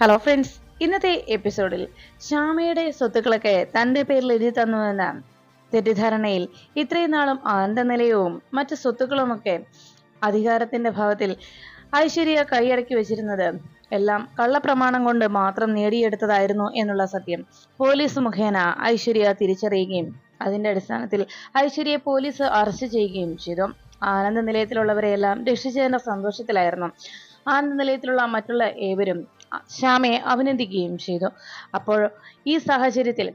Hello friends ഇന്നത്തെ എപ്പിസോഡിൽ ശ്യാമയുടെ സ്വത്തുക്കളൊക്കെ തന്റെ പേരിൽ എഴുതി തന്നുവെന്ന തെറ്റിദ്ധാരണയിൽ ഇത്രയും നാളും ആനന്ദനിലയവും മറ്റു സ്വത്തുക്കളുമൊക്കെ അധികാരത്തിന്റെ ഭാവത്തിൽ ഐശ്വര്യ കൈയടക്കി വെച്ചിരുന്നത് എല്ലാം കള്ളപ്രമാണം കൊണ്ട് മാത്രം നേടിയെടുത്തതായിരുന്നു എന്നുള്ള സത്യം. പോലീസ് മുഖേന ഐശ്വര്യ തിരിച്ചറിയുകയും അതിന്റെ അടിസ്ഥാനത്തിൽ ഐശ്വര്യയെ പോലീസ് അറസ്റ്റ് ചെയ്യുകയും ചെയ്തു. ആനന്ദ നിലയത്തിലുള്ളവരെയെല്ലാം രക്ഷിച്ചതിന്റെ സന്തോഷത്തിലായിരുന്നു. ആനന്ദ നിലയത്തിലുള്ള മറ്റുള്ള ഏവരും ശ്യാമയെ അഭിനന്ദിക്കുകയും ചെയ്തു. അപ്പോൾ ഈ സാഹചര്യത്തിൽ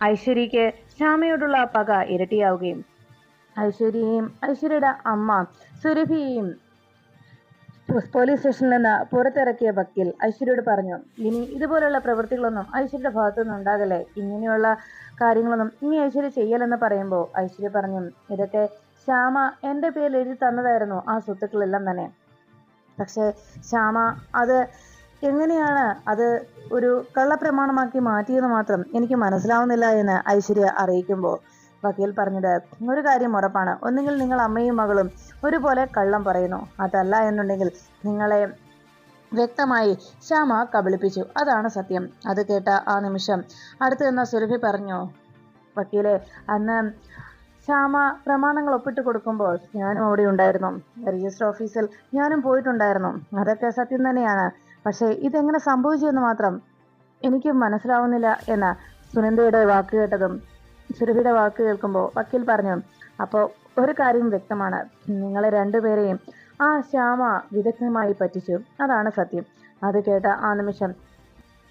ഐശ്വര്യയ്ക്ക് ശ്യാമയോടുള്ള പക ഇരട്ടിയാവുകയും ഐശ്വര്യയും ഐശ്വര്യയുടെ അമ്മ സുരഭിയെയും പോലീസ് സ്റ്റേഷനിൽ നിന്ന് പുറത്തിറക്കിയ വക്കീൽ ഐശ്വര്യയോട് പറഞ്ഞു ഇനി ഇതുപോലുള്ള പ്രവൃത്തികളൊന്നും ഐശ്വര്യയുടെ ഭാഗത്തുനിന്ന് ഉണ്ടാകല്ലേ? ഇങ്ങനെയുള്ള കാര്യങ്ങളൊന്നും ഇനി ഐശ്വര്യ ചെയ്യലെന്ന് പറയുമ്പോൾ ഐശ്വര്യ പറഞ്ഞു ഇതൊക്കെ ശ്യാമ എന്റെ പേരിൽ എഴുതി തന്നതായിരുന്നു ആ സ്വത്തുക്കളെല്ലാം തന്നെ. പക്ഷേ ശ്യാമ അത് എങ്ങനെയാണ് അത് ഒരു കള്ളപ്രമാണമാക്കി മാറ്റിയെന്ന് മാത്രം എനിക്ക് മനസ്സിലാവുന്നില്ല എന്ന് ഐശ്വര്യ അറിയിക്കുമ്പോൾ വക്കീൽ പറഞ്ഞത് ഒരു കാര്യം ഉറപ്പാണ്. ഒന്നുകിൽ നിങ്ങൾ അമ്മയും മകളും ഒരുപോലെ കള്ളം പറയുന്നു. അതല്ല എന്നുണ്ടെങ്കിൽ നിങ്ങളെ വ്യക്തമായി ശ്യാമ കബളിപ്പിച്ചു. അതാണ് സത്യം. അത് കേട്ട ആ നിമിഷം അടുത്ത് നിന്ന സുരഭി പറഞ്ഞു വക്കീലെ അന്ന് ശ്യാമ പ്രമാണങ്ങൾ ഒപ്പിട്ട് കൊടുക്കുമ്പോൾ ഞാനും അവിടെ ഉണ്ടായിരുന്നു. രജിസ്റ്റർ ഓഫീസിൽ ഞാനും പോയിട്ടുണ്ടായിരുന്നു. അതൊക്കെ സത്യം തന്നെയാണ്. പക്ഷേ ഇതെങ്ങനെ സംഭവിച്ചു എന്ന് മാത്രം എനിക്ക് മനസ്സിലാവുന്നില്ല എന്ന സുനന്ദയുടെ വാക്ക് കേട്ടതും സുരഭിയുടെ വാക്ക് കേൾക്കുമ്പോൾ വക്കീൽ പറഞ്ഞു അപ്പോൾ ഒരു കാര്യം വ്യക്തമാണ്. നിങ്ങളെ രണ്ടുപേരെയും ആ ശ്യാമ വിദഗ്ധമായി പറ്റിച്ചു. അതാണ് സത്യം. അത് കേട്ട ആ നിമിഷം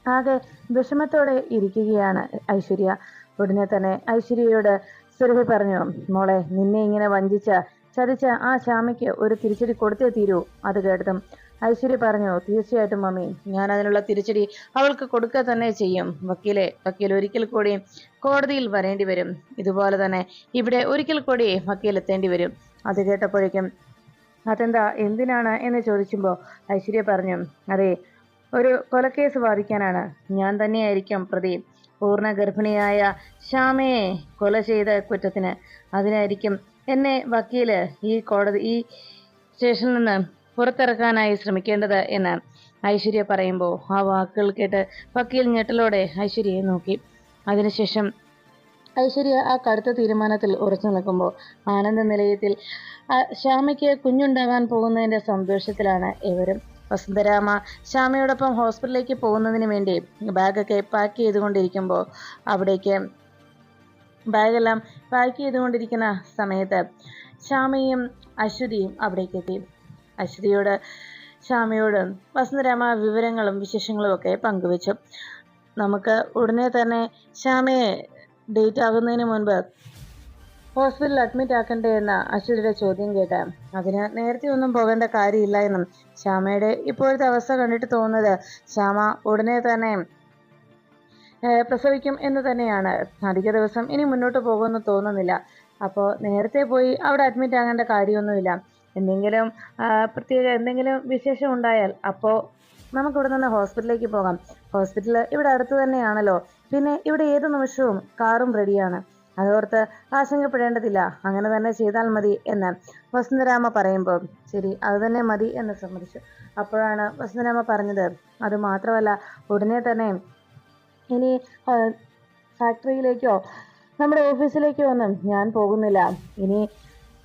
ആകെ വിഷമത്തോടെ ഇരിക്കുകയാണ് ഐശ്വര്യ. ഉടനെ തന്നെ ഐശ്വര്യയോട് സുരഭി പറഞ്ഞു മോളെ നിന്നെ ഇങ്ങനെ വഞ്ചിച്ച ചതിച്ച ആ ശ്യാമയ്ക്ക് ഒരു തിരിച്ചടി കൊടുത്തേ തീരൂ. അത് കേട്ടതും ഐശ്വര്യ പറഞ്ഞു തീർച്ചയായിട്ടും മമ്മി. ഞാൻ അതിനുള്ള തിരിച്ചടി അവൾക്ക് കൊടുക്കുക തന്നെ ചെയ്യും. വക്കീലെ വക്കീൽ ഒരിക്കൽ കൂടി കോടതിയിൽ വരേണ്ടി വരും. ഇതുപോലെ തന്നെ ഇവിടെ ഒരിക്കൽ കൂടി വക്കീൽ എത്തേണ്ടി വരും. അത് കേട്ടപ്പോഴേക്കും അതെന്താ? എന്തിനാണ്? എന്ന് ചോദിക്കുമ്പോൾ ഐശ്വര്യ പറഞ്ഞു അതെ ഒരു കൊലക്കേസ് വാദിക്കാനാണ്. ഞാൻ തന്നെയായിരിക്കും പ്രതി. പൂർണ ഗർഭിണിയായ ശ്യാമയെ കൊല ചെയ്ത കുറ്റത്തിന്. അതിനായിരിക്കും എന്നെ വക്കീൽ ഈ കോടതി ഈ സ്റ്റേഷനിൽ നിന്ന് പുറത്തിറക്കാനായി ശ്രമിക്കേണ്ടത് എന്ന് ഐശ്വര്യ പറയുമ്പോൾ ആ വാക്കുകൾ കേട്ട് വക്കീൽ ഞെട്ടലോടെ ഐശ്വര്യയെ നോക്കി. അതിനുശേഷം ഐശ്വര്യ ആ കടുത്ത തീരുമാനത്തിൽ ഉറച്ചു നിൽക്കുമ്പോൾ ആനന്ദ നിലയത്തിൽ ശ്യാമയ്ക്ക് കുഞ്ഞുണ്ടാകാൻ പോകുന്നതിന്റെ സന്തോഷത്തിലാണ് ഇവരും. വസന്തരാമ ശ്യാമയോടൊപ്പം ഹോസ്പിറ്റലിലേക്ക് പോകുന്നതിന് വേണ്ടി ബാഗൊക്കെ പാക്ക് ചെയ്തുകൊണ്ടിരിക്കുമ്പോൾ അവിടേക്ക് ബാഗെല്ലാം പാക്ക് ചെയ്തുകൊണ്ടിരിക്കുന്ന സമയത്ത് ശ്യാമയും അശ്വതിയും അവിടേക്ക് എത്തി അശ്വതിയോട് ശ്യാമയോട് വസന്തരാമ വിവരങ്ങളും വിശേഷങ്ങളും ഒക്കെ പങ്കുവച്ചു. നമുക്ക് ഉടനെ തന്നെ ശ്യാമയെ ഡേറ്റ് ആകുന്നതിന് മുൻപ് ഹോസ്പിറ്റലിൽ അഡ്മിറ്റ് ആക്കണ്ടേ എന്ന അശ്വതിയുടെ ചോദ്യം കേട്ട് അതിന് നേരത്തെ ഒന്നും പോകേണ്ട കാര്യമില്ല എന്നും ശ്യാമയുടെ ഇപ്പോഴത്തെ അവസ്ഥ കണ്ടിട്ട് തോന്നുന്നത് ശ്യാമ ഉടനെ തന്നെ പ്രസവിക്കും എന്ന് തന്നെയാണ്. അധിക ദിവസം ഇനി മുന്നോട്ട് പോകുമെന്ന് തോന്നുന്നില്ല. അപ്പോൾ നേരത്തെ പോയി അവിടെ അഡ്മിറ്റ് ആകേണ്ട കാര്യമൊന്നുമില്ല. എന്തെങ്കിലും പ്രത്യേക എന്തെങ്കിലും വിശേഷം ഉണ്ടായാൽ അപ്പോൾ നമുക്ക് ഇവിടെ നിന്ന് ഹോസ്പിറ്റലിലേക്ക് പോകാം. ഹോസ്പിറ്റൽ ഇവിടെ അടുത്ത് തന്നെയാണല്ലോ. പിന്നെ ഇവിടെ ഏത് നിമിഷവും കാറും റെഡിയാണ്. അതോർത്ത് ആശങ്കപ്പെടേണ്ടതില്ല. അങ്ങനെ തന്നെ ചെയ്താൽ മതി എന്ന് വസുന്ധരാമ പറയുമ്പോൾ. ശരി അത് തന്നെ മതി എന്ന് സമ്മതിച്ചു. അപ്പോഴാണ് വസുന്ധരാമ പറഞ്ഞത്. അത് മാത്രമല്ല ഉടനെ തന്നെ ഇനി ഫാക്ടറിയിലേക്കോ നമ്മുടെ ഓഫീസിലേക്കോ ഒന്നും ഞാൻ പോകുന്നില്ല. ഇനി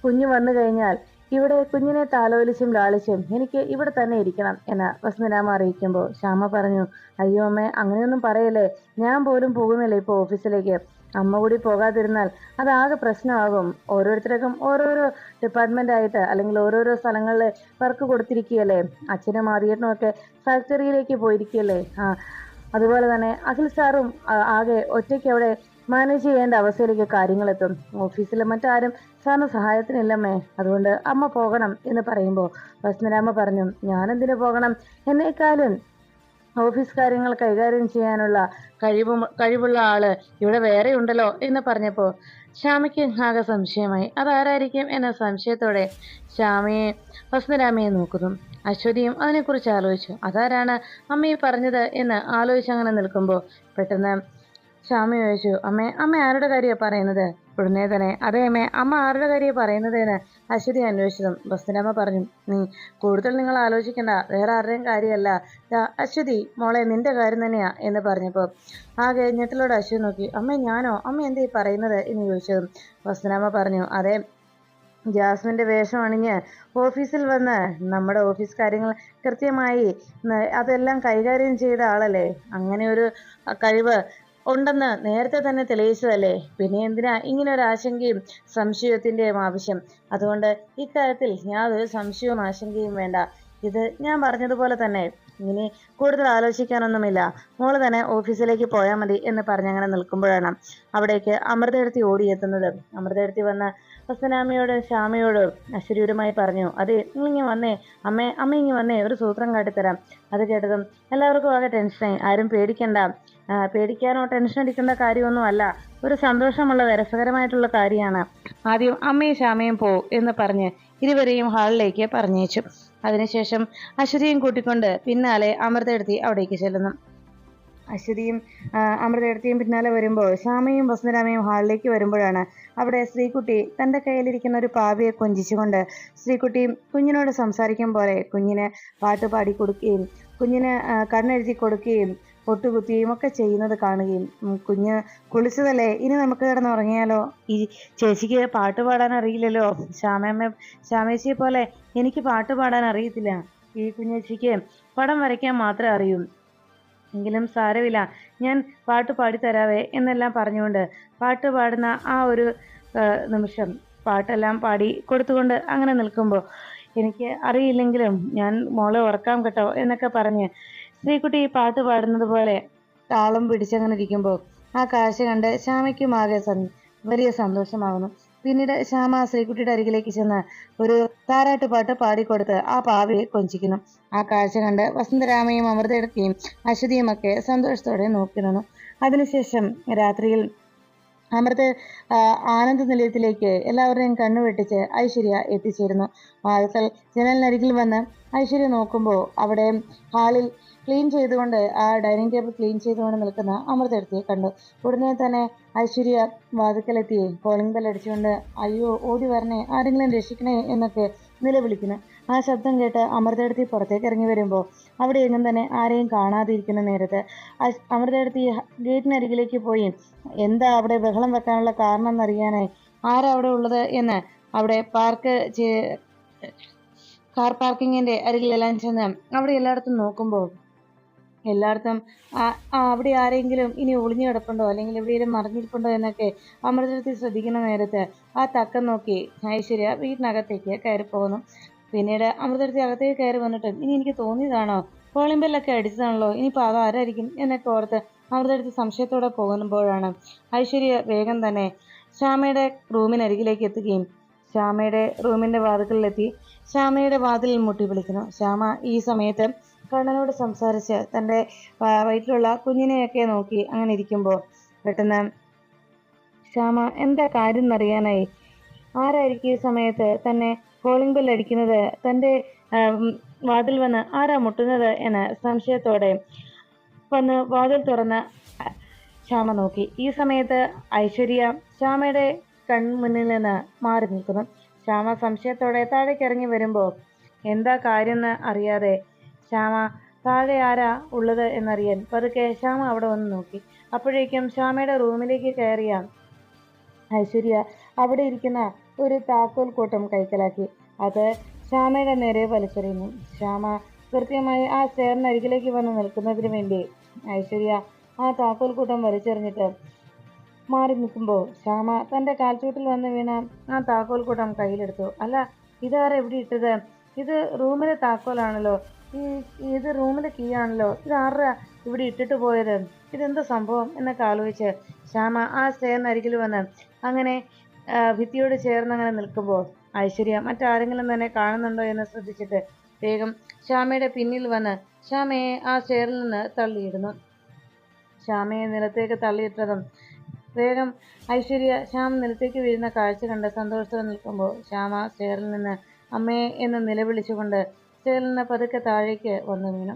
കുഞ്ഞു വന്നു കഴിഞ്ഞാൽ ഇവിടെ കുഞ്ഞിനെ താലോലിച്ചും ലാളിച്ചും എനിക്ക് ഇവിടെ തന്നെ ഇരിക്കണം എന്ന് വസുന്ധരാമ അറിയിക്കുമ്പോൾ ശ്യാമ പറഞ്ഞു അയ്യോ അമ്മേ അങ്ങനെയൊന്നും പറയല്ലേ? ഞാൻ പോലും പോകുന്നില്ല ഇപ്പോൾ ഓഫീസിലേക്ക് അമ്മ കൂടി പോകാതിരുന്നാൽ അതാകെ പ്രശ്നമാകും. ഓരോരുത്തർക്കും ഓരോരോ ഡിപ്പാർട്ട്മെന്റ് ആയിട്ട് അല്ലെങ്കിൽ ഓരോരോ സ്ഥലങ്ങളിൽ വർക്ക് കൊടുത്തിരിക്കുകയല്ലേ? അച്ഛനും ആദ്യേട്ടനും ഒക്കെ ഫാക്ടറിയിലേക്ക് പോയിരിക്കുകയല്ലേ? ആ അതുപോലെ തന്നെ അഖിൽ സാറും ആകെ ഒറ്റയ്ക്ക് അവിടെ മാനേജ് ചെയ്യേണ്ട അവസ്ഥയിലേക്ക് കാര്യങ്ങളെത്തും. ഓഫീസിലെ മറ്റാരും സാറിന് സഹായത്തിനില്ലമ്മേ. അതുകൊണ്ട് അമ്മ പോകണം എന്ന് പറയുമ്പോൾ വസന്തരാമ പറഞ്ഞു ഞാനെന്തിനു പോകണം? എന്നേക്കാളും ഓഫീസ് കാര്യങ്ങൾ കൈകാര്യം ചെയ്യാനുള്ള കഴിവ് കഴിവുള്ള ആൾ ഇവിടെ വേറെ ഉണ്ടല്ലോ എന്ന് പറഞ്ഞപ്പോൾ ശ്യാമയ്ക്ക് ആകെ സംശയമായി. അതാരായിരിക്കും എന്ന സംശയത്തോടെ ശ്യാമയെ വസന്തരാമയെ നോക്കുന്നു. അശ്വതിയും അതിനെക്കുറിച്ച് ആലോചിച്ചു. അതാരാണ് അമ്മയെ പറഞ്ഞത്? എന്ന് ആലോചിച്ചങ്ങനെ നിൽക്കുമ്പോൾ പെട്ടെന്ന് ശ്യാമ ചോദിച്ചു അമ്മേ അമ്മ ആരുടെ കാര്യമാണ് പറയുന്നത്? ഉടനെ തന്നെ. അതെ അമ്മേ അമ്മ ആരുടെ കാര്യം പറയുന്നതെന്ന്? അശ്വതി അന്വേഷിച്ചതും ബസ്തിനമ്മ പറഞ്ഞു നീ കൂടുതൽ നിങ്ങൾ ആലോചിക്കണ്ട വേറെ ആരുടെയും കാര്യമല്ല. അശ്വതി മോളെ നിന്റെ കാര്യം തന്നെയാ എന്ന് പറഞ്ഞപ്പോൾ ആകെ ഞെട്ടലോട് അശ്വതി നോക്കി അമ്മ ഞാനോ? അമ്മ എന്തേ പറയുന്നത്? എന്ന് ചോദിച്ചതും ബസ്തിനമ്മ പറഞ്ഞു അതെ ജാസ്മിന്റെ വേഷം അണിഞ്ഞ് ഓഫീസിൽ വന്ന് നമ്മുടെ ഓഫീസ് കാര്യങ്ങൾ കൃത്യമായി അതെല്ലാം കൈകാര്യം ചെയ്ത ആളല്ലേ? അങ്ങനെ ഒരു കഴിവ് ഉണ്ടെന്ന് നേരത്തെ തന്നെ തെളിയിച്ചതല്ലേ? പിന്നെ എന്തിനാ ഇങ്ങനെ ഒരു ആശങ്കയും സംശയത്തിന്റെയും ആവശ്യം? അതുകൊണ്ട് ഇക്കാര്യത്തിൽ യാതൊരു സംശയവും ആശങ്കയും വേണ്ട. ഇത് ഞാൻ പറഞ്ഞതുപോലെ തന്നെ. ഇനി കൂടുതൽ ആലോചിക്കാനൊന്നുമില്ല. മോൾ തന്നെ ഓഫീസിലേക്ക് പോയാൽ മതി എന്ന് പറഞ്ഞങ്ങനെ നിൽക്കുമ്പോഴാണ് അവിടേക്ക് അമൃതയെടുത്തി ഓടിയെത്തുന്നത്. അമൃതയെടുത്തി വന്ന വസനാമയോട് ശ്യാമയോട് അശ്വരൂരമായി പറഞ്ഞു അതെ നിങ്ങളിങ്ങി വന്നേ അമ്മേ അമ്മ ഇങ്ങി വന്നേ ഒരു സൂത്രം കാട്ടിത്തരാം. അത് കേട്ടതും എല്ലാവർക്കും ആകെ ടെൻഷനായി. ആരും പേടിക്കണ്ട. പേടിക്കാനോ ടെൻഷൻ അടിക്കേണ്ട കാര്യമൊന്നുമല്ല. ഒരു സന്തോഷമുള്ള രസകരമായിട്ടുള്ള കാര്യമാണ്. ആദ്യം അമ്മയും ശ്യാമയും പോ എന്ന് പറഞ്ഞ് ഇരുവരെയും ഹാളിലേക്ക് പറഞ്ഞയച്ചു. അതിനുശേഷം അശ്വതിയും കൂട്ടിക്കൊണ്ട് പിന്നാലെ അമൃതയെടുത്തി അവിടേക്ക് ചെല്ലുന്നു. അശ്വതിയും അമൃതയെടുത്തിയും പിന്നാലെ വരുമ്പോൾ ശ്യാമയും വസന്തരാമയും ഹാളിലേക്ക് വരുമ്പോഴാണ് അവിടെ ശ്രീകുട്ടി തന്റെ കയ്യിലിരിക്കുന്ന ഒരു പാവയെ കൊഞ്ചിച്ചുകൊണ്ട് ശ്രീകുട്ടി കുഞ്ഞിനോട് സംസാരിക്കും പോലെ കുഞ്ഞിന് പാട്ട് പാടി കൊടുക്കുകയും കുഞ്ഞിന് കണ്ണെഴുതി കൊടുക്കുകയും പൊട്ടുകുത്തിയും ഒക്കെ ചെയ്യുന്നത് കാണുകയും കുഞ്ഞ് കുളിച്ചതല്ലേ? ഇനി നമുക്ക് കിടന്ന് ഉറങ്ങിയാലോ ഈ ചേച്ചിക്ക് പാട്ട് പാടാൻ അറിയില്ലല്ലോ. ശ്യാമയമ്മ ശ്യാമേച്ചിയെ പോലെ എനിക്ക് പാട്ട് പാടാൻ അറിയത്തില്ല. ഈ കുഞ്ഞേച്ചിക്ക് പടം വരയ്ക്കാൻ മാത്രമേ അറിയൂ. എങ്കിലും സാരമില്ല. ഞാൻ പാട്ട് പാടിത്തരാവേ എന്നെല്ലാം പറഞ്ഞുകൊണ്ട് പാട്ട് പാടുന്ന ആ ഒരു നിമിഷം പാട്ടെല്ലാം പാടി കൊടുത്തുകൊണ്ട് അങ്ങനെ നിൽക്കുമ്പോൾ എനിക്ക് അറിയില്ലെങ്കിലും ഞാൻ മോളെ ഉറക്കാം കേട്ടോ എന്നൊക്കെ പറഞ്ഞ് ശ്രീകുട്ടി പാട്ട് പാടുന്നത് പോലെ താളം പിടിച്ചങ്ങനെ ഇരിക്കുമ്പോൾ ആ കാഴ്ച കണ്ട് ശ്യാമയ്ക്കും ആകെ സന്- വലിയ സന്തോഷമാകുന്നു. പിന്നീട് ശ്യാമ ശ്രീകുട്ടിയുടെ അരികിലേക്ക് ചെന്ന് ഒരു താരാട്ട് പാട്ട് പാടിക്കൊടുത്ത് ആ പാവയെ കൊഞ്ചിക്കുന്നു. ആ കാഴ്ച കണ്ട് വസന്തരാമയും അമൃതയെടുക്കുകയും അശ്വതിയും ഒക്കെ സന്തോഷത്തോടെ നോക്കി നിന്നു. അതിനുശേഷം രാത്രിയിൽ അമൃത് ആനന്ദ നിലയത്തിലേക്ക് എല്ലാവരുടെയും കണ്ണു വെട്ടിച്ച് ഐശ്വര്യ എത്തിച്ചേരുന്നു. വാതിൽക്കൽ ജനലിനരികിൽ വന്ന് ഐശ്വര്യ നോക്കുമ്പോൾ അവിടെ ഹാളിൽ ക്ലീൻ ചെയ്തുകൊണ്ട് ആ ഡൈനിങ് ടേബിൾ ക്ലീൻ ചെയ്തുകൊണ്ട് നിൽക്കുന്ന അമൃതയെടുത്തിയെ കണ്ടു. ഉടനെ തന്നെ ഐശ്വര്യ വാതിൽക്കലെത്തി കോളിംഗ് ബെൽ അടിച്ചുകൊണ്ട് അയ്യോ ഓടി വരണേ ആരെങ്കിലും രക്ഷിക്കണേ എന്നൊക്കെ നിലവിളിക്കുന്നു. ആ ശബ്ദം കേട്ട് അമൃതയെടുത്തി പുറത്തേക്ക് ഇറങ്ങി വരുമ്പോൾ അവിടെ എങ്ങും തന്നെ ആരെയും കാണാതിരിക്കുന്ന നേരത്ത് അമൃതയെടുത്തി ഗേറ്റിനരികിലേക്ക് പോയി എന്താ അവിടെ ബഹളം വെക്കാനുള്ള കാരണം എന്നറിയാനായി? ആരാ അവിടെ ഉള്ളത്? എന്ന് അവിടെ പാർക്ക് കാർ പാർക്കിങ്ങിന്റെ അരികിലെല്ലാം ചെന്ന് അവിടെ എല്ലായിടത്തും നോക്കുമ്പോൾ എല്ലായിടത്തും അവിടെ ആരെങ്കിലും ഇനി ഒളിഞ്ഞു കിടപ്പുണ്ടോ? അല്ലെങ്കിൽ എവിടെയെങ്കിലും മറിഞ്ഞിരിപ്പുണ്ടോ എന്നൊക്കെ അമൃതത്തിൽ ശ്രദ്ധിക്കുന്ന നേരത്ത് ആ തക്കം നോക്കി ഐശ്വര്യ വീട്ടിനകത്തേക്ക് കയറി പോകുന്നു. പിന്നീട് അമൃതത്തിൽ അകത്തേക്ക് കയറി വന്നിട്ട് ഇനി എനിക്ക് തോന്നിയതാണോ? കോളിംഗ് ബെല്ലൊക്കെ അടിച്ചതാണല്ലോ? ഇനിയിപ്പോൾ അത് ആരായിരിക്കും? എന്നൊക്കെ ഓർത്ത് അമൃതടുത്ത് സംശയത്തോടെ പോകുമ്പോഴാണ് ഐശ്വര്യ വേഗം തന്നെ ശ്യാമയുടെ റൂമിനരികിലേക്ക് എത്തുകയും ശ്യാമയുടെ റൂമിന്റെ വാതിൽക്കലെത്തി ശ്യാമയുടെ വാതിലിൽ മുട്ടി വിളിക്കുന്നു. ശ്യാമ ഈ സമയത്ത് കണ്ണനോട് സംസാരിച്ച് തന്റെ വയറ്റിലുള്ള കുഞ്ഞിനെയൊക്കെ നോക്കി അങ്ങനെ ഇരിക്കുമ്പോൾ പെട്ടെന്ന് ശ്യാമ എന്താ കാര്യം എന്നറിയാനായി? ആരായിരിക്കും ഈ സമയത്ത് തന്നെ കോളിംഗ് ബെൽ അടിക്കുന്നത്? തന്റെ വാതിൽ വന്ന് ആരാ മുട്ടുന്നത് എന്ന് സംശയത്തോടെ വന്ന് വാതിൽ തുറന്ന് ശ്യാമ നോക്കി. ഈ സമയത്ത് ഐശ്വര്യ ശ്യാമയുടെ കൺമുന്നിൽ നിന്ന് മാറി നിൽക്കുന്നു. ശ്യാമ സംശയത്തോടെ താഴേക്ക് ഇറങ്ങി വരുമ്പോൾ എന്താ കാര്യം എന്ന് അറിയാതെ ശ്യാമ താഴെ ആരാ ഉള്ളത് എന്നറിയാൻ. പതുക്കെ ശ്യാമ അവിടെ വന്ന് നോക്കി. അപ്പോഴേക്കും ശ്യാമയുടെ റൂമിലേക്ക് കയറിയ. ഐശ്വര്യ അവിടെ ഇരിക്കുന്ന ഒരു താക്കോൽ കൂട്ടം കൈക്കലാക്കി. അത് ശ്യാമയുടെ നേരെ വലിച്ചെറിയുന്നു. ശ്യാമ കൃത്യമായി ആ ചേർന്നരികിലേക്ക് വന്ന് നിൽക്കുന്നതിന് വേണ്ടി ഐശ്വര്യ ആ താക്കോൽ കൂട്ടം വലിച്ചെറിഞ്ഞിട്ട് മാറി നിൽക്കുമ്പോൾ ശ്യാമ തന്റെ കാൽച്ചൂട്ടിൽ വന്ന് വീണ ആ താക്കോൽ കൂട്ടം കയ്യിലെടുത്തു. അല്ല ഇതാരെവിടെ ഇട്ടത്? ഇത് റൂമിലെ താക്കോലാണല്ലോ. ഇത് റൂമിലെ കീ ആണല്ലോ? ഇത് ആരുടെ ഇവിടെ ഇട്ടിട്ട് പോയത്? ഇതെന്താ സംഭവം? എന്നൊക്കെ ആലോചിച്ച് ശ്യാമ ആ സ്റ്റെയറിനരികിൽ വന്ന് അങ്ങനെ ഭിത്തിയോട് ചേർന്ന് അങ്ങനെ നിൽക്കുമ്പോൾ ഐശ്വര്യ മറ്റാരെങ്കിലും തന്നെ കാണുന്നുണ്ടോ എന്ന് ശ്രദ്ധിച്ചിട്ട് വേഗം ശ്യാമയുടെ പിന്നിൽ വന്ന് ശ്യാമയെ ആ സ്റ്റെയറിൽ നിന്ന് തള്ളിയിടുന്നു. ശ്യാമയെ നിലത്തേക്ക് തള്ളിയിട്ടതും വേഗം ഐശ്വര്യ ശ്യാം നിലത്തേക്ക് വീഴുന്ന കാഴ്ച കണ്ട് സന്തോഷത്തോടെ നിൽക്കുമ്പോൾ ശ്യാമ സ്റ്റെയറിൽ നിന്ന് അമ്മയെ എന്ന് നിലവിളിച്ചുകൊണ്ട് സ്റ്റെയറിൽ നിന്ന് പതുക്കെ താഴേക്ക് വന്നു വീണു.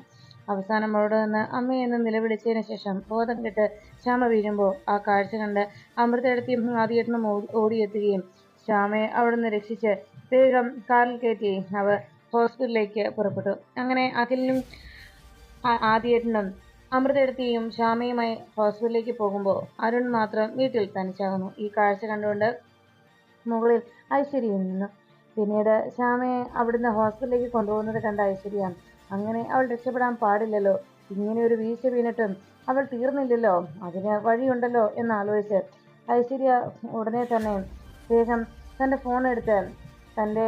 അവസാനം അവിടെ നിന്ന് അമ്മയെന്ന് നിലവിളിച്ചതിന് ശേഷം ബോധം കെട്ട് ശ്യാമ വീഴുമ്പോൾ ആ കാഴ്ച കണ്ട് അമൃതയെടുത്തിയും ആദ്യേട്ടനും ഓടിയെത്തുകയും ശ്യാമയെ അവിടെ നിന്ന് രക്ഷിച്ച് വേഗം കാറിൽ കയറ്റി അവർ ഹോസ്പിറ്റലിലേക്ക് പുറപ്പെട്ടു. അങ്ങനെ അഖിലിനും ആദ്യേട്ടനും അമൃതയെടുത്തിയും ശ്യാമയുമായി ഹോസ്പിറ്റലിലേക്ക് പോകുമ്പോൾ അരുൺ മാത്രം വീട്ടിൽ തനിച്ചാകുന്നു. ഈ കാഴ്ച കണ്ടുകൊണ്ട് മുകളിൽ ഐശ്വര്യയും നിന്നു. പിന്നീട് ശ്യാമയെ അവിടുന്ന് ഹോസ്പിറ്റലിലേക്ക് കൊണ്ടുപോകുന്നത് കണ്ട ഐശ്വര്യ അങ്ങനെ അവൾ രക്ഷപ്പെടാൻ പാടില്ലല്ലോ. ഇങ്ങനെ ഒരു വീഴ്ച വീണിട്ടും അവൾ തീർന്നില്ലല്ലോ. അതിന് വഴിയുണ്ടല്ലോ എന്നാലോചിച്ച് ഐശ്വര്യ ഉടനെ തന്നെ വേഗം തന്റെ ഫോൺ എടുത്ത് തന്റെ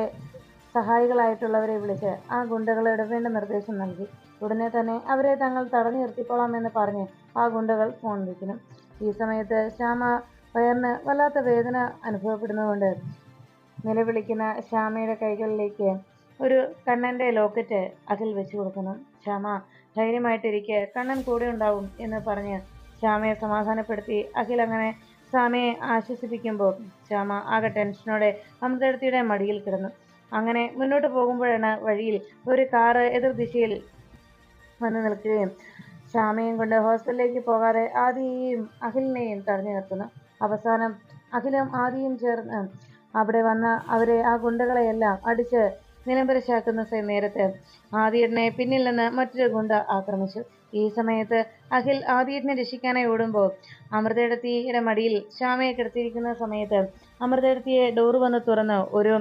സഹായികളായിട്ടുള്ളവരെ വിളിച്ച് ആ ഗുണ്ടകളെ വേണ്ട നിർദ്ദേശം നൽകി. ഉടനെ തന്നെ അവരെ തങ്ങൾ തടഞ്ഞു നിർത്തിക്കോളാമെന്ന് പറഞ്ഞ് ആ ഗുണ്ടകൾ ഫോൺ വിളിക്കുന്നു. ഈ സമയത്ത് ശ്യാമ വയറിന് വല്ലാത്ത വേദന അനുഭവപ്പെടുന്നതുകൊണ്ട് നിലവിളിക്കുന്ന ശ്യാമയുടെ കൈകളിലേക്ക് ഒരു കണ്ണന്റെ ലോക്കറ്റ് അതിൽ വെച്ചു കൊടുക്കുന്നു. ശ്യാമ ധൈര്യമായിട്ടിരിക്കെ കണ്ണൻ കൂടെ ഉണ്ടാവും എന്ന് പറഞ്ഞ് ശ്യാമയെ സമാധാനപ്പെടുത്തി അഖിൽ അങ്ങനെ ശ്യാമയെ ആശ്വസിപ്പിക്കുമ്പോൾ ശ്യാമ ആകെ ടെൻഷനോടെ അമൃതടുത്തിയുടെ മടിയിൽ കിടന്നു. അങ്ങനെ മുന്നോട്ട് പോകുമ്പോഴാണ് വഴിയിൽ ഒരു കാറ് എതിർദിശയിൽ വന്നു നിൽക്കുകയും ശ്യാമയും കൊണ്ട് ഹോസ്റ്റലിലേക്ക് പോകാതെ ആദിയെയും അഖിലിനെയും തടഞ്ഞു നിർത്തുന്നു. അവസാനം അഖിലും ആദിയും ചേർന്ന് അവിടെ വന്ന അവരെ ആ ഗുണ്ടകളെയെല്ലാം അടിച്ച് നിലംപരിശാക്കുന്ന നേരത്ത് ആദിയടനെ പിന്നിൽ നിന്ന് മറ്റൊരു ഗുണ്ട ആക്രമിച്ചു. ഈ സമയത്ത് അഖിൽ ആദിയടനെ രക്ഷിക്കാനായി ഓടുമ്പോൾ അമൃതയെടുത്തിയുടെ മടിയിൽ ശ്യാമയെ കിടത്തിയിരിക്കുന്ന സമയത്ത് അമൃതയെടുത്തിയെ ഡോറ് വന്ന് തുറന്ന് ഒരു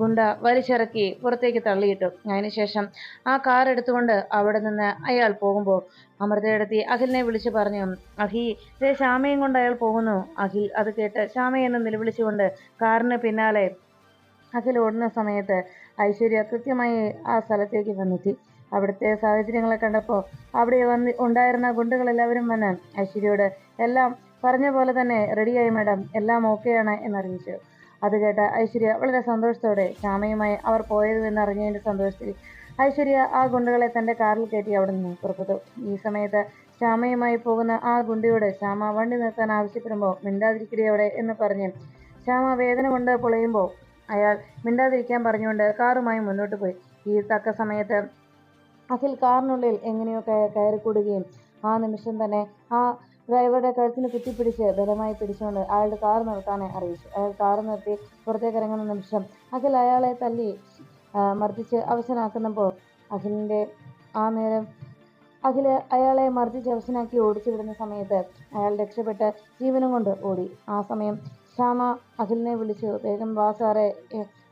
ഗുണ്ട വലിച്ചിറക്കി പുറത്തേക്ക് തള്ളിയിട്ടു. അതിനുശേഷം ആ കാർ എടുത്തുകൊണ്ട് അവിടെ നിന്ന് അയാൾ പോകുമ്പോൾ അമൃതയെടുത്തി അഖിലിനെ വിളിച്ചു പറഞ്ഞു അഖി ഇതേ ശ്യാമയും കൊണ്ട് അയാൾ പോകുന്നു. അഖിൽ അത് കേട്ട് ശ്യാമയെന്ന് നിലവിളിച്ചുകൊണ്ട് കാറിന് പിന്നാലെ അഖിൽ ഓടുന്ന സമയത്ത് ഐശ്വര്യ കൃത്യമായി ആ സ്ഥലത്തേക്ക് വന്നെത്തി. അവിടുത്തെ സാഹചര്യങ്ങളെ കണ്ടപ്പോൾ അവിടെ വന്ന് ഉണ്ടായിരുന്ന ഗുണ്ടുകളെല്ലാവരും വന്ന് ഐശ്വര്യയോട് എല്ലാം പറഞ്ഞ പോലെ തന്നെ റെഡിയായി മാഡം എല്ലാം ഓക്കെയാണ് എന്നറിയിച്ചു. അത് കേട്ട ഐശ്വര്യ വളരെ സന്തോഷത്തോടെ ശ്യാമയുമായി അവർ പോയത് എന്നറിഞ്ഞതിന്റെ സന്തോഷത്തിൽ ഐശ്വര്യ ആ ഗുണ്ടകളെ തന്റെ കാറിൽ കയറ്റി അവിടെ നിന്ന് പുറപ്പെട്ടു. ഈ സമയത്ത് ശ്യാമയുമായി പോകുന്ന ആ ഗുണ്ടയോട് ശ്യാമ വണ്ടി നിർത്താൻ ആവശ്യപ്പെടുമ്പോൾ മിണ്ടാതിരിക്കടി അവിടെ എന്ന് പറഞ്ഞ് ശ്യാമ വേദന കൊണ്ട് പൊളയുമ്പോൾ അയാൾ മിണ്ടാതിരിക്കാൻ പറഞ്ഞുകൊണ്ട് കാറുമായി മുന്നോട്ട് പോയി. ഈ തക്ക സമയത്ത് അഖിൽ കാറിനുള്ളിൽ എങ്ങനെയൊക്കെ കയറിക്കൂടുകയും ആ നിമിഷം തന്നെ ആ ഡ്രൈവറുടെ കഴുത്തിന് കുത്തിപ്പിടിച്ച് ബലമായി പിടിച്ചുകൊണ്ട് അയാളുടെ കാർ നിർത്താനെ അറിയിച്ചു. അയാൾ കാർ നിർത്തി പുറത്തേക്ക് ഇറങ്ങുന്ന നിമിഷം അഖിൽ അയാളെ തല്ലി മർദ്ദിച്ച് അവശനാക്കുന്നപ്പോൾ അഖിലിന്റെ ആ നേരം അഖിൽ അയാളെ മർദ്ദിച്ച് അവശനാക്കി ഓടിച്ചു വിടുന്ന സമയത്ത് അയാൾ രക്ഷപ്പെട്ട് ജീവനും കൊണ്ട് ഓടി. ആ സമയം ശ്യാമ അഖിലിനെ വിളിച്ചു വേഗം വാ സാറേ.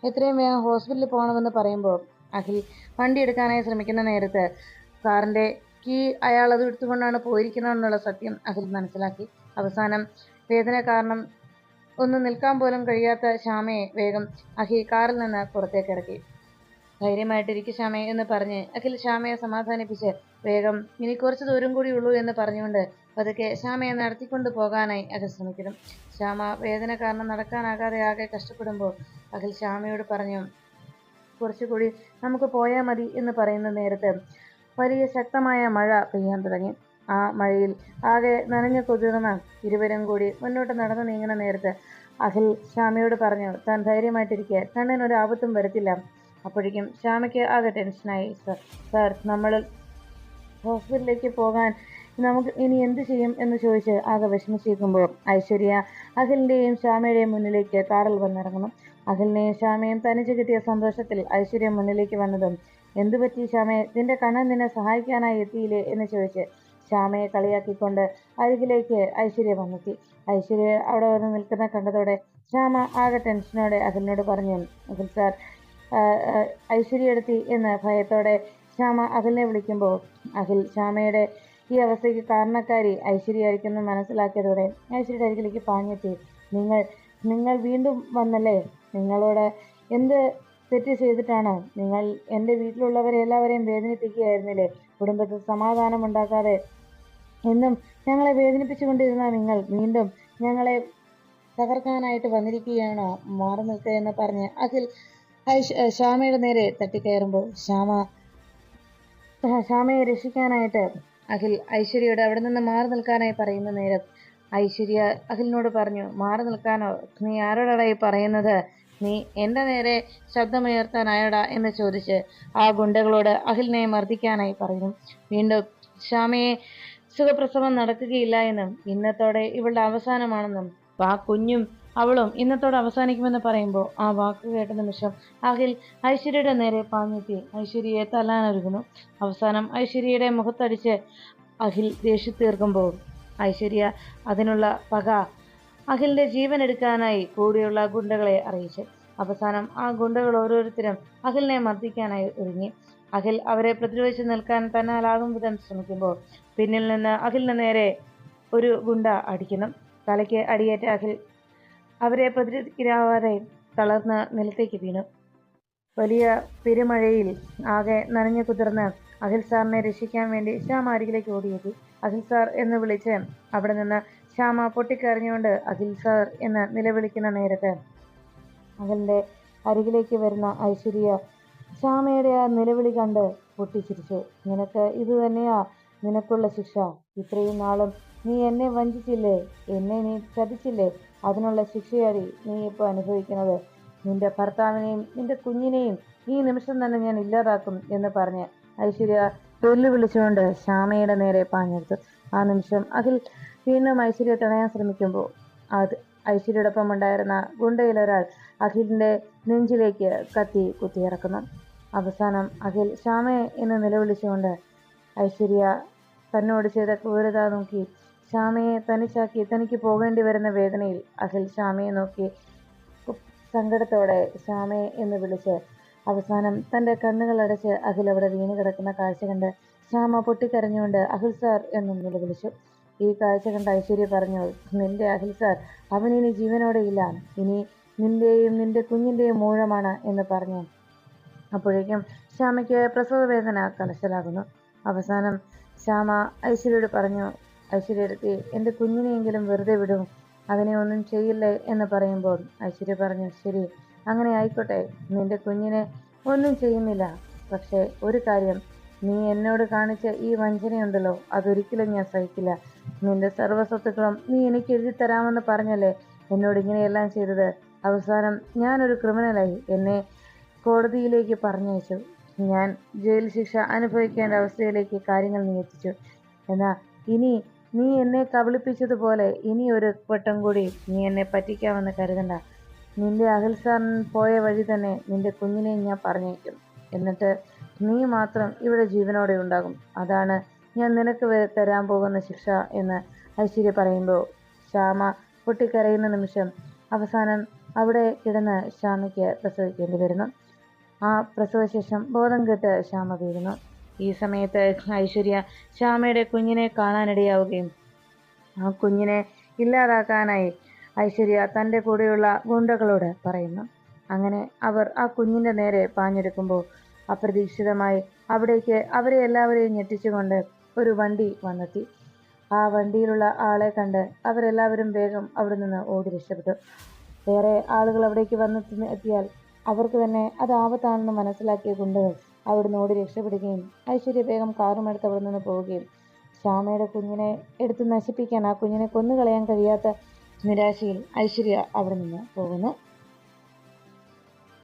എത്രയും വേഗം ഹോസ്പിറ്റലിൽ പോകണമെന്ന് പറയുമ്പോൾ അഖിൽ വണ്ടി എടുക്കാനായി ശ്രമിക്കുന്ന നേരത്ത് കാറിന്റെ കീ അയാൾ അത് എടുത്തുകൊണ്ടാണ് പോയിരിക്കുന്നതെന്നുള്ള സത്യം അഖിൽ മനസ്സിലാക്കി. അവസാനം വേദന കാരണം ഒന്ന് നിൽക്കാൻ പോലും കഴിയാത്ത ശ്യാമയെ വേഗം അഖിൽ കാറിൽ നിന്ന് പുറത്തേക്ക് ഇറക്കി. ധൈര്യമായിട്ടിരിക്കും ശ്യാമയെ എന്ന് പറഞ്ഞ് അഖിൽ ശ്യാമയെ സമാധാനിപ്പിച്ച് വേഗം ഇനി കുറച്ച് ദൂരം കൂടി ഉള്ളൂ എന്ന് പറഞ്ഞുകൊണ്ട് പതുക്കെ ശ്യാമയെ നടത്തിക്കൊണ്ട് പോകാനായി അഖിൽ ശ്രമിക്കുന്നു. ശ്യാമ വേദന കാരണം നടക്കാനാകാതെ ആകെ കഷ്ടപ്പെടുമ്പോൾ അഖിൽ ശ്യാമയോട് പറഞ്ഞു കുറച്ചുകൂടി നമുക്ക് പോയാൽ മതി എന്ന് പറയുന്ന നേരത്ത് വലിയ ശക്തമായ മഴ പെയ്യാൻ തുടങ്ങി. ആ മഴയിൽ ആകെ നനഞ്ഞു കുതിർന്ന ഇരുവരും കൂടി മുന്നോട്ട് നടന്നു നീങ്ങുന്ന നേരത്ത് അഖിൽ ശ്യാമയോട് പറഞ്ഞു താൻ ധൈര്യമായിട്ടിരിക്കുക കണ്ണിനൊരു ആപത്തും വരത്തില്ല. അപ്പോഴേക്കും ശ്യാമയ്ക്ക് ആകെ ടെൻഷനായി സർ സർ നമ്മൾ ഹോസ്പിറ്റലിലേക്ക് പോകാൻ നമുക്ക് ഇനി എന്ത് ചെയ്യും? എന്ന് ചോദിച്ച് ആകെ വിഷമിച്ചിരിക്കുമ്പോൾ ഐശ്വര്യ അഖിലിന്റെയും ശ്യാമയുടെയും മുന്നിലേക്ക് കാറിൽ വന്നിറങ്ങുന്നു. അഖിലിനെയും ശ്യാമയും തനിച്ച് കിട്ടിയ സന്തോഷത്തിൽ ഐശ്വര്യ മുന്നിലേക്ക് വന്നതും എന്തു പറ്റി ശ്യാമയെ നിന്റെ കണ്ണൻ നിന്നെ സഹായിക്കാനായി എത്തിയില്ലേ? എന്ന് ചോദിച്ച് ശ്യാമയെ കളിയാക്കിക്കൊണ്ട് അരികിലേക്ക് ഐശ്വര്യ വന്നെത്തി. ഐശ്വര്യ അവിടെ വന്ന് നിൽക്കുന്ന കണ്ടതോടെ ശ്യാമ ആകെ ടെൻഷനോടെ അഖിലിനോട് പറഞ്ഞു അഖിൽ സാർ ഐശ്വര്യ എടുത്തി എന്ന് ഭയത്തോടെ ശ്യാമ അഖിലിനെ വിളിക്കുമ്പോൾ അഖിൽ ശ്യാമയുടെ ഈ അവസ്ഥയ്ക്ക് കാരണക്കാരി ഐശ്വര്യയായിരിക്കുമെന്ന് മനസ്സിലാക്കിയതോടെ ഐശ്വര്യയുടെ അരികിലേക്ക് പാഞ്ഞെത്തി. നിങ്ങൾ നിങ്ങൾ വീണ്ടും വന്നല്ലേ? നിങ്ങളോട് എന്ത് തെറ്റ് ചെയ്തിട്ടാണ്. നിങ്ങൾ എന്റെ വീട്ടിലുള്ളവരെ എല്ലാവരെയും വേദനിപ്പിക്കുകയായിരുന്നില്ലേ? കുടുംബത്തിൽ സമാധാനം ഉണ്ടാക്കാതെ. എന്നും ഞങ്ങളെ വേദനിപ്പിച്ചുകൊണ്ടിരുന്ന നിങ്ങൾ വീണ്ടും ഞങ്ങളെ തകർക്കാനായിട്ട് വന്നിരിക്കുകയാണോ? മാറി നിൽക്കുക എന്ന് പറഞ്ഞ് അഖിൽ ശ്യാമയുടെ നേരെ തട്ടിക്കയറുമ്പോൾ ശ്യാമ ശ്യാമയെ രക്ഷിക്കാനായിട്ട് അഖിൽ ഐശ്വര്യയോട് അവിടെ നിന്ന് മാറി നിൽക്കാനായി പറയുന്ന നേരം ഐശ്വര്യ അഖിലിനോട് പറഞ്ഞു മാറി നിൽക്കാനോ? നീ ആരോടായി പറയുന്നത്? നീ എന്റെ നേരെ ശബ്ദമുയർത്താനായോടാ എന്ന് ചോദിച്ച് ആ ഗുണ്ടകളോട് അഖിലിനെ മർദ്ദിക്കാനായി പറയുന്നു വീണ്ടും ശ്യാമയെ സുഖപ്രസവം നടക്കുകയില്ല എന്നും ഇന്നത്തോടെ ഇവളുടെ അവസാനമാണെന്നും ആ കുഞ്ഞും അവളും ഇന്നത്തോടെ അവസാനിക്കുമെന്ന് പറയുമ്പോൾ ആ വാക്ക് കേട്ട നിമിഷം അഖിൽ ഐശ്വര്യയുടെ നേരെ പാഞ്ഞെത്തി ഐശ്വര്യയെ തല്ലാനൊരുങ്ങുന്നു. അവസാനം ഐശ്വര്യയുടെ മുഖത്തടിച്ച് അഖിൽ ദേഷ്യത്തീർക്കുമ്പോൾ ഐശ്വര്യ അതിനുള്ള പക അഖിലിന്റെ ജീവൻ എടുക്കാനായി കൂടിയുള്ള ഗുണ്ടകളെ അറിയിച്ചു അവസാനം ആ ഗുണ്ടകൾ ഓരോരുത്തരും അഖിലിനെ മർദ്ദിക്കാനായി ഒരുങ്ങി. അഖിൽ അവരെ പ്രതിരോധിച്ച് നിൽക്കാൻ തന്നാലാകും വിധം ശ്രമിക്കുമ്പോൾ പിന്നിൽ നിന്ന് അഖിലിന് നേരെ ഒരു ഗുണ്ട അടിക്കുന്നു. തലയ്ക്ക് അടിയേറ്റ അഖിൽ അവരെ പ്രതിരോധിക്കാതെ തളർന്ന് നിലത്തേക്ക് വീണു. വലിയ പെരുമഴയിൽ ആകെ നനഞ്ഞു കുതിർന്ന് അഖിൽ സാറിനെ രക്ഷിക്കാൻ വേണ്ടി ശ്യാമ അരികിലേക്ക് ഓടിയെത്തി. അഖിൽ സാർ എന്ന് വിളിച്ച് അവിടെ നിന്ന് ശ്യാമ പൊട്ടിക്കരഞ്ഞുകൊണ്ട് അഖിൽ സാർ എന്ന് നിലവിളിക്കുന്ന നേരത്ത് അഖിലിന്റെ അരികിലേക്ക് വരുന്ന ഐശ്വര്യ ശ്യാമയുടെ ആ നിലവിളി കണ്ട് പൊട്ടിച്ചിരിച്ചു. നിനക്ക് ഇത് തന്നെയാ നിനക്കുള്ള ശിക്ഷ. ഇത്രയും നാളും നീ എന്നെ വഞ്ചിച്ചില്ലേ? എന്നെ നീ ചതിച്ചില്ലേ? അതിനുള്ള ശിക്ഷയാടി നീ ഇപ്പോൾ അനുഭവിക്കുന്നത്. നിന്റെ ഭർത്താവിനെയും നിന്റെ കുഞ്ഞിനെയും ഈ നിമിഷം തന്നെ ഞാൻ ഇല്ലാതാക്കും എന്ന് പറഞ്ഞ് ഐശ്വര്യ വെല്ലുവിളിച്ചുകൊണ്ട് ശ്യാമയുടെ നേരെ പാഞ്ഞെടുത്തു. ആ നിമിഷം അഖിൽ വീണ്ടും ഐശ്വര്യ തടയാൻ ശ്രമിക്കുമ്പോൾ അത് ഐശ്വര്യയോടൊപ്പം ഉണ്ടായിരുന്ന ഗുണ്ടയിലൊരാൾ അഖിലിന്റെ നെഞ്ചിലേക്ക് കത്തി കുത്തിയിറക്കുന്നു. അവസാനം അഖിൽ ശ്യാമയെ എന്ന് നിലവിളിച്ചുകൊണ്ട് ഐശ്വര്യ തന്നോട് ചെയ്ത ക്രൂരത നോക്കി ശ്യാമയെ തനിച്ചാക്കി തനിക്ക് പോകേണ്ടി വരുന്ന വേദനയിൽ അഖിൽ ശ്യാമയെ നോക്കി സങ്കടത്തോടെ ശ്യാമയെ എന്ന് വിളിച്ച് അവസാനം തന്റെ കണ്ണുകളടച്ച് അഖിൽ അവിടെ വീണ് കിടക്കുന്ന കാഴ്ച കണ്ട് ശ്യാമ പൊട്ടിക്കരഞ്ഞുകൊണ്ട് അഖിൽ സാർ എന്നും നിലവിളിച്ചു. ഈ കാഴ്ച കണ്ട ഐശ്വര്യ പറഞ്ഞു നിന്റെ അഖിൽ അവൻ ജീവനോടെ ഇല്ല. ഇനി നിന്റെയും നിന്റെ കുഞ്ഞിന്റെയും മൂഴമാണ് എന്ന് പറഞ്ഞു. അപ്പോഴേക്കും ശ്യാമയ്ക്ക് പ്രസവ വേദന കലശലാകുന്നു അവസാനം ശ്യാമ ഐശ്വര്യയോട് പറഞ്ഞു ഐശ്വര്യടുത്തി എന്റെ കുഞ്ഞിനെയെങ്കിലും വെറുതെ വിടും. അതിനെ ഒന്നും ചെയ്യില്ലേ? എന്ന് പറയുമ്പോൾ ഐശ്വര്യ പറഞ്ഞു ശരി അങ്ങനെ ആയിക്കോട്ടെ. നിന്റെ കുഞ്ഞിനെ ഒന്നും ചെയ്യുന്നില്ല. പക്ഷേ ഒരു കാര്യം. നീ എന്നോട് കാണിച്ച ഈ വഞ്ചനയുണ്ടല്ലോ. അതൊരിക്കലും ഞാൻ സഹിക്കില്ല. നിന്റെ സർവസ്വത്തുക്കളും നീ എനിക്ക് എഴുതി തരാമെന്ന് പറഞ്ഞല്ലേ? എന്നോട് ഇങ്ങനെയെല്ലാം ചെയ്തത്. അവസാനം ഞാനൊരു ക്രിമിനലായി എന്നെ കോടതിയിലേക്ക് പറഞ്ഞയച്ചു. ഞാൻ ജയിൽ ശിക്ഷ അനുഭവിക്കേണ്ട അവസ്ഥയിലേക്ക് കാര്യങ്ങൾ നീ എത്തിച്ചു. എന്നാ ഇനി നീ എന്നെ കബളിപ്പിച്ചതുപോലെ ഇനി ഒരു വട്ടം കൂടി നീ എന്നെ പറ്റിക്കാമെന്ന് കരുതണ്ട. നിന്റെ അഖിൽ പോയ വഴി തന്നെ നിന്റെ കുഞ്ഞിനെ ഞാൻ പറഞ്ഞേക്കും എന്നിട്ട് നീ മാത്രം ഇവിടെ ജീവനോടെ ഉണ്ടാകും. അതാണ് ഞാൻ നിനക്ക് തരാൻ പോകുന്ന ശിക്ഷ എന്ന് ഐശ്വര്യ പറയുമ്പോൾ ശ്യാമ പൊട്ടിക്കരയുന്ന നിമിഷം അവസാനം അവിടെ കിടന്ന് ശ്യാമയ്ക്ക് പ്രസവിക്കേണ്ടി വരുന്നു. ആ പ്രസവശേഷം ബോധം കെട്ട് ശ്യാമ വീഴുന്നു. ഈ സമയത്ത് ഐശ്വര്യ ശ്യാമയുടെ കുഞ്ഞിനെ കാണാനിടയാവുകയും ആ കുഞ്ഞിനെ ഇല്ലാതാക്കാനായി ഐശ്വര്യ തന്റെ കൂടെയുള്ള ഗുണ്ടകളോട് പറയുന്നു. അങ്ങനെ അവർ ആ കുഞ്ഞിന്റെ നേരെ പാഞ്ഞെടുക്കുമ്പോൾ അപ്രതീക്ഷിതമായി അവിടേക്ക് അവരെ എല്ലാവരെയും ഞെട്ടിച്ചുകൊണ്ട് ഒരു വണ്ടി വന്നെത്തി. ആ വണ്ടിയിലുള്ള ആളെ കണ്ട് അവരെല്ലാവരും വേഗം അവിടെ നിന്ന് ഓടി രക്ഷപ്പെട്ടു. വേറെ ആളുകൾ അവിടേക്ക് വന്നെത്തി എത്തിയാൽ അവർക്ക് തന്നെ അത് ആപത്താണെന്ന് മനസ്സിലാക്കിയ ഗുണ്ടകൾ അവിടുന്ന് ഓടി രക്ഷപ്പെടുകയും ഐശ്വര്യ വേഗം കാറുമെടുത്ത് അവിടെ നിന്ന് പോവുകയും ശ്യാമയുടെ കുഞ്ഞിനെ എടുത്ത് നശിപ്പിക്കാൻ ആ കുഞ്ഞിനെ കൊന്നുകളയാൻ കഴിയാത്ത നിരാശയിൽ ഐശ്വര്യ അവിടെ നിന്ന് പോകുന്നു.